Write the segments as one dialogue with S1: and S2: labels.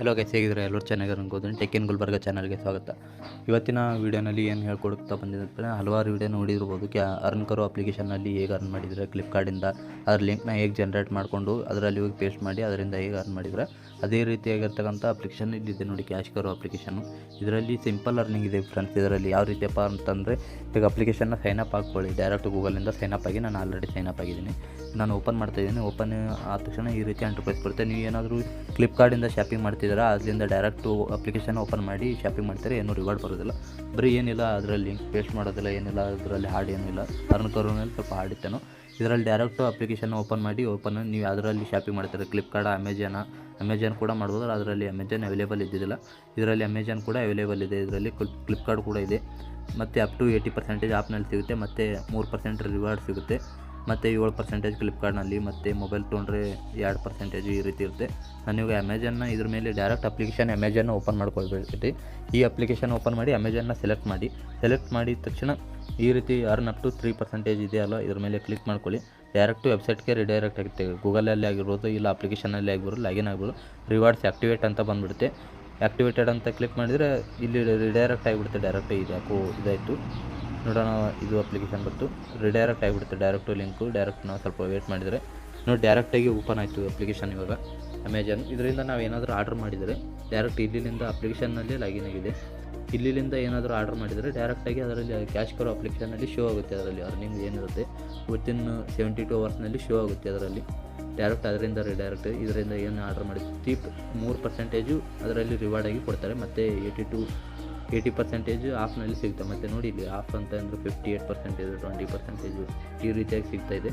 S1: Hello guys ಹೇಗಿದ್ರೆ ಎಲ್ಲರೂ ಚೆನ್ನಾಗಿರೋ ಅನ್ಕೋತೀನಿ ಟೆಕ್ ಗುಲ್ಬರ್ಗ ಚಾನಲ್ಗೆ ಸ್ವಾಗತ. ಇವತ್ತಿನ ವೀಡಿಯೋನಲ್ಲಿ ಏನು ಹೇಳ್ಕೊಡ್ತಾ ಬಂದಿದ್ರೆ ಹಲವಾರು ವೀಡಿಯೋ ನೋಡಿರ್ಬೋದು. ಕ್ಯಾ ಅರ್ನ್ ಕರೋ ಅಪ್ಲಿಕೇಶನಲ್ಲಿ ಹೇಗೆ ಅರ್ನ್ ಮಾಡಿದರೆ ಫ್ಲಿಪ್ಕಾರ್ಟಿಂದ ಅದ್ರ ಲಿಂಕ್ನ ಹೇಗೆ ಜನ್ರೇಟ್ ಮಾಡಿಕೊಂಡು ಅದರಲ್ಲಿ ಹೋಗಿ ಪೇಸ್ಟ್ ಮಾಡಿ ಅದರಿಂದ ಹೇಗೆ ಅರ್ನ್ ಮಾಡಿದರೆ, ಅದೇ ರೀತಿಯಾಗಿರ್ತಕ್ಕಂಥ ಅಪ್ಲಿಕೇಶನ್ ಇಲ್ಲಿದೆ ನೋಡಿ ಕ್ಯಾಶ್ ಕರೋ ಅಪ್ಲಿಕೇಶನ್ನು ಇದರಲ್ಲಿ ಸಿಂಪಲ್ ಅರ್ನಿಂಗ್ ಇದೆ ಫ್ರೆಂಡ್ಸ್ ಇದರಲ್ಲಿ ಯಾವ ರೀತಿಯಪ್ಪ ಅಂತಂದರೆ ಈಗ ಅಪ್ಲಿಕೇಶನ್ನ ಸೈನ್ ಅಪ್ ಹಾಕ್ಕೊಳ್ಳಿ. ಡೈರೆಕ್ಟ್ ಗೂಗಲಿಂದ ಸೈನ್ ಅಪ್ ಆಗಿ ನಾನು ಆಲ್ರೆಡಿ ಸೈನ್ ಅಪ್ ಆಗಿದ್ದೀನಿ. ನಾನು ಓಪನ್ ಮಾಡ್ತಾ ಇದ್ದೀನಿ. ಓಪನ್ ಆದ ತಕ್ಷಣ ಈ ರೀತಿ ಎಂಟರ್ಪ್ರೈಸ್ ಬರುತ್ತೆ. ನೀವು ಏನಾದರೂ ಫ್ಲಿಪ್ಕಾರ್ಟಿಂದ ಶಾಪಿಂಗ್ ಮಾಡ್ತಿದ್ದೀರಾ ಅದರಿಂದ ಡೈರೆಕ್ಟು ಅಪ್ಲಿಕೇಶನ್ ಓಪನ್ ಮಾಡಿ ಶಾಪಿಂಗ್ ಮಾಡ್ತಾರೆ, ಏನೂ ರಿವಾರ್ಡ್ ಬರೋದಿಲ್ಲ. ಬರೀ ಏನಿಲ್ಲ, ಅದರಲ್ಲಿ ಲಿಂಕ್ ಪೇಸ್ಟ್ ಮಾಡೋದಿಲ್ಲ, ಏನಿಲ್ಲ, ಅದರಲ್ಲಿ ಹಾಡು ಏನಿಲ್ಲ ಅರ್ನ್ ಕರೋನಲ್ಲಿ ಸ್ವಲ್ಪ ಹಾಡಿತ್ತೇನೋ ಇದರಲ್ಲಿ ಡೈರೆಕ್ಟು ಅಪ್ಲಿಕೇಶನ್ ಓಪನ್ ಮಾಡಿ ಓಪನ್ ನೀವು ಅದರಲ್ಲಿ ಶಾಪಿಂಗ್ ಮಾಡ್ತಾರೆ ಫ್ಲಿಪ್ಕಾರ್ಟ್ ಅಮೆಜಾನ ಅಮೆಜಾನ್ ಕೂಡ ಮಾಡ್ಬೋದು ಅದರಲ್ಲಿ ಅಮೆಜಾನ್ ಅವೈಲೇಬಲ್ ಇದ್ದಿದ್ದಿಲ್ಲ. ಇದರಲ್ಲಿ ಅಮೆಜಾನ್ ಕೂಡ ಅವೈಲೇಬಲ್ ಇದೆ, ಇದರಲ್ಲಿ ಫ್ಲಿಪ್ಕಾರ್ಟ್ ಕೂಡ ಇದೆ. ಮತ್ತು ಅಪ್ ಟು ಏಯ್ಟಿ ಪರ್ಸೆಂಟೇಜ್ ಆಪ್ನಲ್ಲಿ ಸಿಗುತ್ತೆ, ಮತ್ತು ಮೂರು ಪರ್ಸೆಂಟ್ ರಿವಾರ್ಡ್ ಸಿಗುತ್ತೆ. ಮತ್ತು ಏಳು ಪರ್ಸೆಂಟೇಜ್ ಫ್ಲಿಪ್ಕಾರ್ಟ್ನಲ್ಲಿ ಮತ್ತು ಮೊಬೈಲ್ ತೊಗೊಂಡ್ರೆ ಎರಡು ಪರ್ಸೆಂಟೇಜ್ ಈ ರೀತಿ ಇರುತ್ತೆ. ನಾನು ಇವಾಗ ಅಮೆಜಾನ್ನ ಇದ್ರ ಮೇಲೆ ಡೈರೆಕ್ಟ್ ಅಪ್ಲಿಕೇಶನ್ ಅಮೆಜಾನ್ನ ಓಪನ್ ಮಾಡ್ಕೊಳ್ಬೇಡಿ ಈ ಅಪ್ಲಿಕೇಶನ್ ಓಪನ್ ಮಾಡಿ ಅಮೆಜಾನ್ನ ಸೆಲೆಕ್ಟ್ ಮಾಡಿ. ಸೆಲೆಕ್ಟ್ ಮಾಡಿದ ತಕ್ಷಣ ಈ ರೀತಿ earn up to three percentage ಇದೆಯಲ್ಲ ಇದ್ರ ಮೇಲೆ ಕ್ಲಿಕ್ ಮಾಡ್ಕೊಳ್ಳಿ. ಡೈರೆಕ್ಟು ವೆಬ್ಸೈಟ್ಗೆ ರಿಡೈರೆಕ್ಟ್ ಆಗುತ್ತೆ. ಗೂಗಲಲ್ಲಿ ಆಗಿರ್ಬೋದು, ಇಲ್ಲ ಅಪ್ಲಿಕೇಶನಲ್ಲಿ ಆಗಿರ್ಬೋದು ಲಾಗಿನ್ ಆಗ್ಬೋದು ರಿವಾರ್ಡ್ಸ್ ಆ್ಯಕ್ಟಿವೇಟ್ ಅಂತ ಬಂದುಬಿಡುತ್ತೆ. ಆ್ಯಕ್ಟಿವೇಟೆಡ್ ಅಂತ ಕ್ಲಿಕ್ ಮಾಡಿದರೆ ಇಲ್ಲಿ ರಿಡೈರೆಕ್ಟ್ ಆಗಿಬಿಡುತ್ತೆ ಡೈರೆಕ್ಟ್ ಇದು ಯಾಕೋ ಇದಾಯಿತು. ನೋಡೋಣ, ಇದು ಅಪ್ಲಿಕೇಶನ್ ಬಂತು. ರಿಡೈರೆಕ್ಟ್ ಆಗಿಬಿಡುತ್ತೆ ಡೈರೆಕ್ಟು ಲಿಂಕು ಡೈರೆಕ್ಟ್ ನಾವು ಸ್ವಲ್ಪ ವೇಟ್ ಮಾಡಿದರೆ. ನೋಡಿ ಡೈರೆಕ್ಟಾಗಿ ಓಪನ್ ಆಯಿತು ಅಪ್ಲಿಕೇಶನ್ ಇವಾಗ. ಅಮೆಜಾನ್ ಇದರಿಂದ ನಾವು ಏನಾದರೂ ಆರ್ಡರ್ ಮಾಡಿದರೆ ಡೈರೆಕ್ಟ್ ಇಲ್ಲಿಂದ ಅಪ್ಲಿಕೇಶನ್ನಲ್ಲಿ ಲಾಗಿನ್ ಆಗಿದೆ. ಇಲ್ಲಿಂದ ಏನಾದರೂ ಆರ್ಡರ್ ಮಾಡಿದರೆ ಡೈರೆಕ್ಟಾಗಿ ಅದರಲ್ಲಿ ಕ್ಯಾಶ್ ಕರೋ ಅಪ್ಲಿಕೇಶನಲ್ಲಿ ಶೋ ಆಗುತ್ತೆ ಅದರಲ್ಲಿ. ಅರ್ನಿಂಗ್ ಏನಿರುತ್ತೆ ವಿತಿನ್ ಸೆವೆಂಟಿ ಟು ಅವರ್ಸ್ನಲ್ಲಿ ಶೋ ಆಗುತ್ತೆ ಅದರಲ್ಲಿ. ಡೈರೆಕ್ಟ್ ಅದರಿಂದ ರಿಡೈರೆಕ್ಟ್ ಇದರಿಂದ ಏನು ಆರ್ಡರ್ ತೀಪ್ ಮೂರು ಪರ್ಸೆಂಟೇಜು ಅದರಲ್ಲಿ ರಿವಾರ್ಡಾಗಿ ಕೊಡ್ತಾರೆ. ಮತ್ತು ಏಯ್ಟಿ ಟು ಏಯ್ಟಿ ಪರ್ಸೆಂಟೇಜು ಆಫ್ನಲ್ಲಿ ಸಿಗುತ್ತೆ ಮತ್ತು ನೋಡಿ ಇಲ್ಲಿ ಆಫ್ ಅಂತ ಅಂದರೆ fifty eight percentage twenty percentage ಈ ರೀತಿಯಾಗಿ ಸಿಗ್ತಾ ಇದೆ.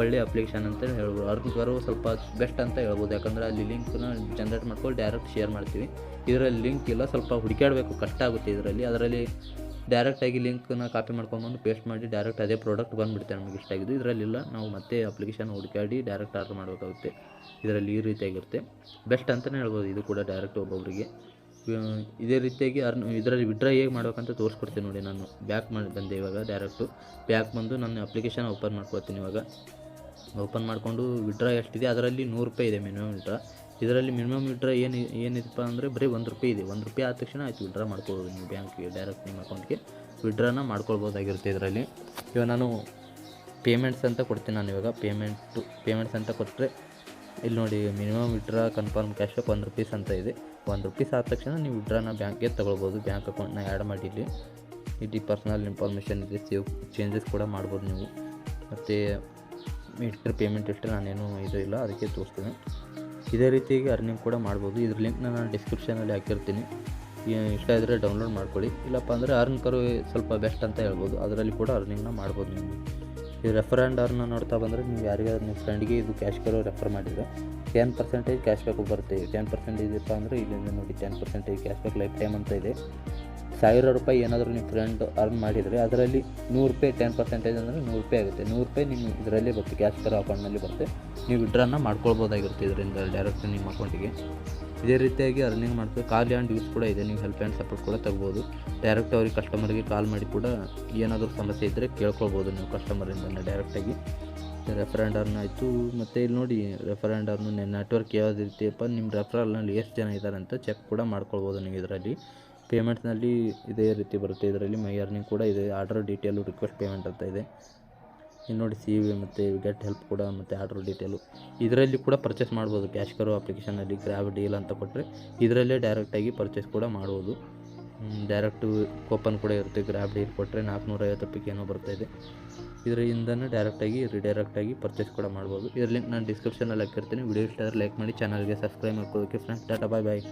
S1: ಒಳ್ಳೆ ಅಪ್ಲಿಕೇಶನ್ ಅಂತ ಹೇಳ್ಬೋದು. ಅರ್ನ್ ಕರೋ ಸ್ವಲ್ಪ ಬೆಸ್ಟ್ ಅಂತ ಹೇಳ್ಬೋದು. ಯಾಕಂದರೆ ಅಲ್ಲಿ ಲಿಂಕ್ನ ಜನ್ರೇಟ್ ಮಾಡ್ಕೊಂಡು ಡೈರೆಕ್ಟ್ ಶೇರ್ ಮಾಡ್ತೀವಿ. ಇದರಲ್ಲಿ ಲಿಂಕ್ ಇಲ್ಲ, ಸ್ವಲ್ಪ ಹುಡುಕಾಡಬೇಕು ಕಷ್ಟ ಆಗುತ್ತೆ ಇದರಲ್ಲಿ. ಅದರಲ್ಲಿ ಡೈರೆಕ್ಟಾಗಿ ಲಿಂಕ್ನ ಕಾಪಿ ಮಾಡ್ಕೊಂಬಂದು ಪೇಸ್ಟ್ ಮಾಡಿ ಡೈರೆಕ್ಟ್ ಅದೇ ಪ್ರಾಡಕ್ಟ್ ಬಂದುಬಿಡುತ್ತೆ ನಮಗೆ ಇಷ್ಟ ಆಗಿದ್ದು. ಇದರಲ್ಲಿಲ್ಲ ನಾವು ಮತ್ತೆ ಅಪ್ಲಿಕೇಶನ್ ಹುಡುಕಾಡಿ ಡೈರೆಕ್ಟ್ ಆರ್ಡರ್ ಮಾಡಬೇಕಾಗುತ್ತೆ. ಇದರಲ್ಲಿ ಈ ರೀತಿಯಾಗಿರುತ್ತೆ. ಬೆಸ್ಟ್ ಅಂತಲೇ ಹೇಳ್ಬೋದು. ಇದು ಕೂಡ ಡೈರೆಕ್ಟ್ ಒಬ್ಬೊಬ್ಬರಿಗೆ ಇದೇ ರೀತಿಯಾಗಿ ಅರ್ನ್, ಇದರಲ್ಲಿ ವಿಡ್ರಾ ಹೇಗೆ ಮಾಡಬೇಕಂತ ತೋರಿಸ್ಕೊಡ್ತೀನಿ ನೋಡಿ ನಾನು. ಬ್ಯಾಕ್ ಮಾಡಿ, ಬಂದೆ ಇವಾಗ ಡೈರೆಕ್ಟು ಬ್ಯಾಕ್ ಬಂದು ನನ್ನ ಅಪ್ಲಿಕೇಶನ್ ಓಪನ್ ಮಾಡ್ಕೊಳ್ತೀನಿ ಇವಾಗ. ಓಪನ್ ಮಾಡಿಕೊಂಡು ವಿಡ್ರಾ ಎಷ್ಟಿದೆ, ಅದರಲ್ಲಿ ನೂರು ರೂಪಾಯಿ ಇದೆ ಮಿನಿಮಮ್ ವಿಡ್ರಾ ಇದರಲ್ಲಿ ಮಿನಿಮಮ್ ವಿಡ್ರಾ ಏನು, ಏನಿದೆಪ್ಪ ಅಂದರೆ ಬರೀ ಒಂದು ರೂಪಾಯಿ ಇದೆ. ಒಂದು ರೂಪಾಯಿ ಆದ ತಕ್ಷಣ ಆಯಿತು ವಿಡ್ರಾ ಮಾಡ್ಕೊಬೋದು ನೀವು ಬ್ಯಾಂಕಿಗೆ ಡೈರೆಕ್ಟ್ ನಿಮ್ಮ ಅಕೌಂಟ್ಗೆ ವಿಡ್ರಾನ ಮಾಡ್ಕೊಳ್ಬೋದಾಗಿರುತ್ತೆ ಇದರಲ್ಲಿ. ಇವಾಗ ನಾನು ಪೇಮೆಂಟ್ಸ್ ಅಂತ ಕೊಡ್ತೀನಿ ನಾನು ಇವಾಗ. ಪೇಮೆಂಟು ಪೇಮೆಂಟ್ಸ್ ಅಂತ ಕೊಟ್ಟರೆ ಇಲ್ಲಿ ನೋಡಿ ಮಿನಿಮಮ್ ವಿಡ್ರಾ ಕನ್ಫರ್ಮ್ ಕ್ಯಾಶ್ ಒಂದು ರುಪೀಸ್ ಅಂತ ಇದೆ. ಒಂದು ರುಪೀಸ್ ಆದ ತಕ್ಷಣ ನೀವು ವಿಡ್ರಾನ ಬ್ಯಾಂಕ್ಗೆ ತೊಗೊಳ್ಬೋದು. ಬ್ಯಾಂಕ್ ಅಕೌಂಟ್ನ ಆ್ಯಡ್ ಮಾಡಿ ಇಲ್ಲಿ ಪರ್ಸ್ನಲ್ ಇನ್ಫಾರ್ಮೇಷನ್ ಇದೆ. ಸೇವ್ ಚೇಂಜಸ್ ಕೂಡ ಮಾಡ್ಬೋದು ನೀವು. ಮತ್ತು ಇಟ್ಟರೆ ಪೇಮೆಂಟ್ ಇಟ್ಟರೆ ನಾನೇನು ಇದು ಇಲ್ಲ, ಅದಕ್ಕೆ ತೋರಿಸ್ತೀನಿ. ಇದೇ ರೀತಿಯಾಗಿ ಅರ್ನಿಂಗ್ ಕೂಡ ಮಾಡ್ಬೋದು. ಇದ್ರ ಲಿಂಕ್ನ ನಾನು ಡಿಸ್ಕ್ರಿಪ್ಷನಲ್ಲಿ ಹಾಕಿರ್ತೀನಿ. ಇಷ್ಟ ಇದ್ದರೆ ಡೌನ್ಲೋಡ್ ಮಾಡ್ಕೊಳ್ಳಿ. ಇಲ್ಲಪ್ಪ ಅಂದರೆ ಅರ್ನ್ ಕರು ಸ್ವಲ್ಪ ಬೆಸ್ಟ್ ಅಂತ ಹೇಳ್ಬೋದು. ಅದರಲ್ಲಿ ಕೂಡ ಅರ್ನಿಂಗ್ನ ಮಾಡ್ಬೋದು ನೀವು. ಈ ರೆಫರ್ ಆ್ಯಂಡ್ ಅರ್ನ ನೋಡ್ತಾ ಬಂದರೆ ನೀವು ಯಾರಿಗಾದ್ರೂ ನಿಮ್ಮ ಫ್ರೆಂಡ್ಗೆ ಇದು ಕ್ಯಾಶ್ ಕರು ರೆಫರ್ ಮಾಡಿದರೆ ಟೆನ್ ಪರ್ಸೆಂಟೇಜ್ ಕ್ಯಾಶ್ ಬ್ಯಾಕ್ ಬರುತ್ತೆ. ಟೆನ್ ಪರ್ಸೆಂಟ್ ಇದೆಯಪ್ಪ ಅಂದರೆ ಇಲ್ಲಿಂದ ನೋಡಿ ten percentage cash back lifetime ಅಂತ ಇದೆ. ಸಾವಿರ ರೂಪಾಯಿ ಏನಾದರೂ ನಿಮ್ಮ ಫ್ರೆಂಡ್ ಅರ್ನ್ ಮಾಡಿದರೆ ಅದರಲ್ಲಿ ನೂರು ರೂಪಾಯಿ ಟೆನ್ ಪರ್ಸೆಂಟೇಜ್ ಅಂದರೆ ನೂರು ರೂಪಾಯಿ ಆಗುತ್ತೆ. ನೂರು ರೂಪಾಯಿ ನಿಮ್ಮ ಇದರಲ್ಲೇ ಬರುತ್ತೆ ಕ್ಯಾಶ್ ಕರೋ ಅಕೌಂಟ್ನಲ್ಲಿ ಬರುತ್ತೆ. ನೀವು ವಿಡ್ರಾನ ಮಾಡ್ಕೊಳ್ಬೋದಾಗಿರುತ್ತೆ ಇದರಿಂದ ಡೈರೆಕ್ಟ್ ನಿಮ್ಮ ಅಕೌಂಟಿಗೆ ಇದೇ ರೀತಿಯಾಗಿ ಅರ್ನಿಂಗ್ ಮಾಡ್ತೀವಿ. ಕಾಲ್ ಆ್ಯಂಡ್ ಯೂಸ್ ಕೂಡ ಇದೆ. ನೀವು ಹೆಲ್ಪ್ ಆ್ಯಂಡ್ ಸಪೋರ್ಟ್ ಕೂಡ ತಗ್ಬೋದು. ಡೈರೆಕ್ಟ್ ಅವ್ರಿಗೆ ಕಸ್ಟಮರ್ಗೆ ಕಾಲ್ ಮಾಡಿ ಕೂಡ ಏನಾದರೂ ಸಮಸ್ಯೆ ಇದ್ದರೆ ಕೇಳ್ಕೊಳ್ಬೋದು ನೀವು ಕಸ್ಟಮರಿಂದ ಡೈರೆಕ್ಟಾಗಿ ರೆಫರೆಂಡರ್ನ ಆಯಿತು. ಮತ್ತು ಇಲ್ಲಿ ನೋಡಿ ರೆಫರೆಂಡರ್ನು ನೆಟ್ವರ್ಕ್ ಯಾವ್ದು ಇರ್ತೀಯಪ್ಪ ನಿಮ್ಮ ರೆಫರಲ್ನಲ್ಲಿ ಎಷ್ಟು ಜನ ಇದ್ದಾರೆ ಅಂತ ಚೆಕ್ ಕೂಡ ಮಾಡ್ಕೊಳ್ಬೋದು ನೀವು ಇದರಲ್ಲಿ. ಪೇಮೆಂಟ್ಸ್ನಲ್ಲಿ ಇದೇ ರೀತಿ ಬರುತ್ತೆ. ಇದರಲ್ಲಿ ಮೈ ಅರ್ನಿಂಗ್ ಕೂಡ ಇದೆ. ಆರ್ಡರ್ ಡೀಟೇಲು ರಿಕ್ವೆಸ್ಟ್ ಪೇಮೆಂಟ್ ಅಂತ ಇದೆ. ಇನ್ನು ನೋಡಿ ಸಿ ವಿ ಮತ್ತು ಗೆಟ್ ಹೆಲ್ಪ್ ಕೂಡ ಮತ್ತು ಆರ್ಡರ್ ಡೀಟೇಲು. ಇದರಲ್ಲಿ ಕೂಡ ಪರ್ಚೇಸ್ ಮಾಡ್ಬೋದು. ಕ್ಯಾಶ್ ಕರೋ ಅಪ್ಲಿಕೇಶನಲ್ಲಿ ಗ್ರ್ಯಾಬ್ ಡೀಲ್ ಅಂತ ಕೊಟ್ಟರೆ ಇದರಲ್ಲೇ ಡೈರೆಕ್ಟಾಗಿ ಪರ್ಚೇಸ್ ಕೂಡ ಮಾಡ್ಬೋದು. ಡೈರೆಕ್ಟು ಕೂಪನ್ ಕೂಡ ಇರುತ್ತೆ. ಗ್ರ್ಯಾಬ್ ಡೀಲ್ ಕೊಟ್ಟರೆ ನಾಲ್ಕುನೂರೈವತ್ತು ರೂಪಾಯಿಗೆ ಏನೋ ಬರ್ತಾ ಇದೆ. ಇದರಿಂದನೇ ಡೈರೆಕ್ಟಾಗಿ ರಿಡೈರೆಕ್ಟಾಗಿ ಪರ್ಚೇಸ್ ಕೂಡ ಮಾಡ್ಬೋದು. ಇದರ ಲಿಂಕ್ ನಾನು ಡಿಸ್ಕ್ರಿಪ್ಷನಲ್ಲಿ ಹಾಕಿರ್ತೀನಿ. ವಿಡಿಯೋ ಇಷ್ಟ ಲೈಕ್ ಮಾಡಿ. ಚಾನಲ್ಗೆ ಸಬ್ಸ್ಕ್ರೈಬ್ ಮಾಡ್ಕೊಳ್ಳೋಕೆ ಫ್ರೆಂಡ್ಸ್ ಟಾಟಾ ಬಾಯ್ ಬಾಯ್